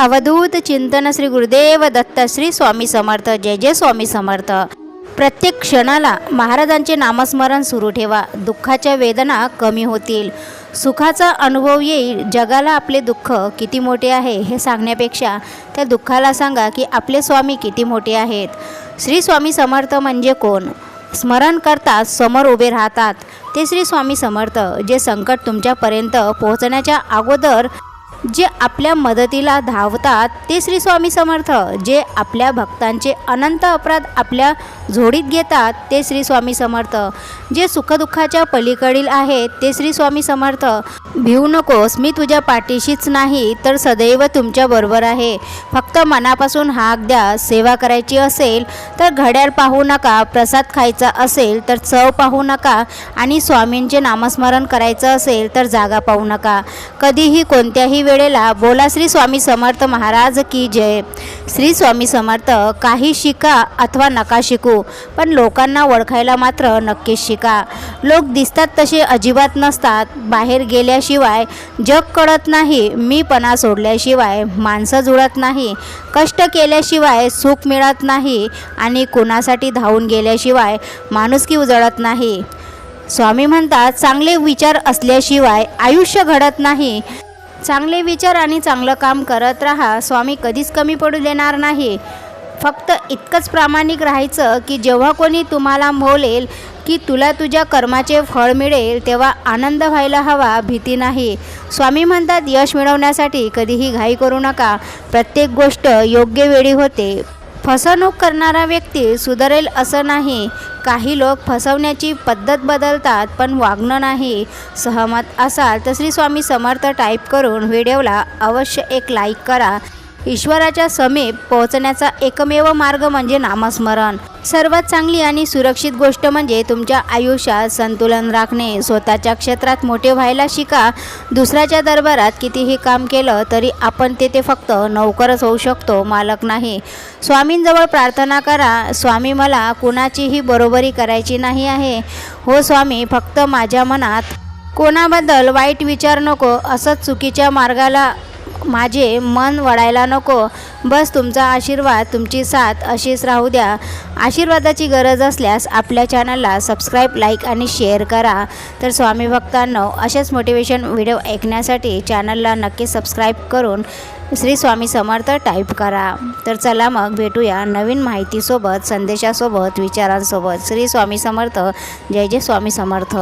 अवधूत चिंतन श्री गुरुदेव दत्त श्री स्वामी समर्थ जय जय स्वामी समर्थ. प्रत्येक क्षणाला महाराजांचे नामस्मरण सुरू ठेवा. दुःखाच्या वेदना कमी होतील. सुखाचा अनुभव येईल. जगाला आपले दुःख किती मोठे आहे हे सांगण्यापेक्षा त्या दुःखाला सांगा की आपले स्वामी किती मोठे आहेत. श्री स्वामी समर्थ म्हणजे कोण? स्मरण करता समोर उभे राहतात. ते श्री स्वामी समर्थ जे संकट तुमच्यापर्यंत पोहोचण्याच्या अगोदर जे आपल्या मदतीला धावतात ते श्री स्वामी समर्थ. जे आपल्या भक्तांचे अनंत अपराध आपल्या झोडीत घेतात ते श्री स्वामी समर्थ. जे सुखदुःखाच्या पलीकडील आहेत ते श्री स्वामी समर्थ. भिवू नकोस मी तुझ्या पाठीशीच नाही तर सदैव तुमच्याबरोबर आहे. फक्त मनापासून हाक द्या सेवा करायची असेल तर घड्याळ पाहू नका प्रसाद खायचा असेल तर चव पाहू नका आणि स्वामींचे नामस्मरण करायचं असेल तर जागा पाहू नका. कधीही कोणत्याही वेळेला बोला श्री स्वामी समर्थ महाराज की जय. श्री स्वामी समर्थ काही शिका अथवा नका शिकू पण लोकांना ओळखायला मात्र नक्कीच शिका. लोक दिसतात तसे अजिबात नसतात बाहेर गेल्याशिवाय जग कळत नाही मीपणा सोडल्याशिवाय माणसं जुळत नाही कष्ट केल्याशिवाय सुख मिळत नाही आणि कुणासाठी धावून गेल्याशिवाय माणुसकी उजळत नाही. स्वामी म्हणतात चांगले विचार असल्याशिवाय आयुष्य घडत नाही. चांगले विचार आणि चांगलं काम करत राहा. स्वामी कधीच कमी पडू देणार नाही. फक्त इतकंच प्रामाणिक राहायचं की जेव्हा कोणी तुम्हाला मोलेल की तुला तुझ्या कर्माचे फळ मिळेल तेव्हा आनंद व्हायला हवा भीती नाही. स्वामी म्हणतात यश मिळवण्यासाठी कधीही घाई करू नका. प्रत्येक गोष्ट योग्य वेळी होते. फसवणूक करणारा व्यक्ती सुधारेल असं नाही. काही लोक फसवण्याची पद्धत बदलतात पण वागणं नाही. सहमत असाल तर श्री स्वामी समर्थ टाईप करून व्हिडिओला अवश्य एक लाईक करा. ईश्वराच्या समीप पोहोचण्याचा एकमेव मार्ग म्हणजे नामस्मरण. सर्वात चांगली आणि सुरक्षित गोष्ट म्हणजे तुमच्या आयुष्यात संतुलन राखणे. स्वतःच्या क्षेत्रात मोठे व्हायला शिका. दुसऱ्याच्या दरबारात कितीही काम केलं तरी आपण तेथे फक्त नौकरच होऊ शकतो मालक नाही. स्वामींजवळ प्रार्थना करा. स्वामी मला कुणाचीही बरोबरी करायची नाही आहे. हो स्वामी फक्त माझ्या मनात कोणाबद्दल वाईट विचार नको. असंच चुकीच्या मार्गाला माझे मन वळायला नको. बस तुमचा आशीर्वाद तुमची साथ अशीच राहू द्या. आशीर्वादाची गरज असल्यास आपल्या चॅनलला सबस्क्राईब लाईक आणि शेअर करा. तर स्वामी भक्तांनो असेच मोटिवेशन व्हिडिओ ऐकण्यासाठी चॅनलला नक्की सबस्क्राईब करून श्री स्वामी समर्थ टाईप करा. तर चला मग भेटूया नवीन माहितीसोबत संदेशासोबत विचारांसोबत. श्री स्वामी समर्थ. जय जय स्वामी समर्थ.